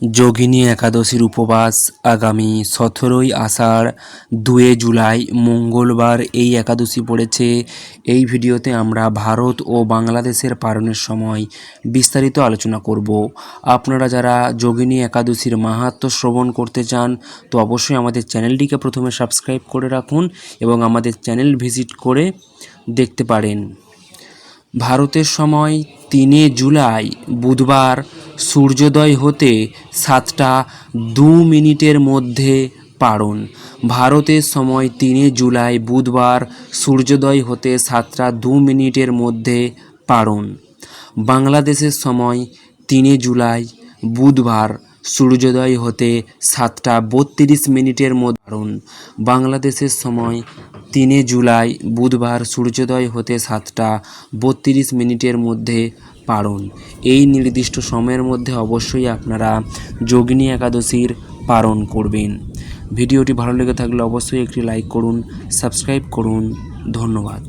যোগিনী একাদশীর উপবাস আগামী সতেরোই আষাঢ়, দুয়ে জুলাই, মঙ্গলবার এই একাদশী পড়েছে। এই ভিডিওতে আমরা ভারত ও বাংলাদেশের পালনের সময় বিস্তারিত আলোচনা করব। আপনারা যারা যোগিনী একাদশীর মাহাত্ম্য শ্রবণ করতে চান, তো অবশ্যই আমাদের চ্যানেলটিকে প্রথমে সাবস্ক্রাইব করে রাখুন এবং আমাদের চ্যানেল ভিজিট করে দেখতে পারেন। ভারতের সময় তিনে জুলাই, বুধবার সূর্যোদয় হতে সাতটা দু মিনিটের মধ্যে পারণ ভারতের সময় তিনে জুলাই বুধবার সূর্যোদয় হতে সাতটা দু মিনিটের মধ্যে পারণ বাংলাদেশের সময় তিনে জুলাই বুধবার সূর্যোদয় হতে সাতটা বত্রিশ মিনিটের মধ্যে পারণ বাংলাদেশের সময় তিনে জুলাই, বুধবার সূর্যোদয় হতে সাতটা বত্রিশ মিনিটের মধ্যে পারণ এই নির্দিষ্ট সময়ের মধ্যে অবশ্যই আপনারা যোগিনী একাদশীর পালন করবেন। ভিডিওটি ভালো লেগে থাকলে অবশ্যই একটি লাইক করুন, সাবস্ক্রাইব করুন। ধন্যবাদ।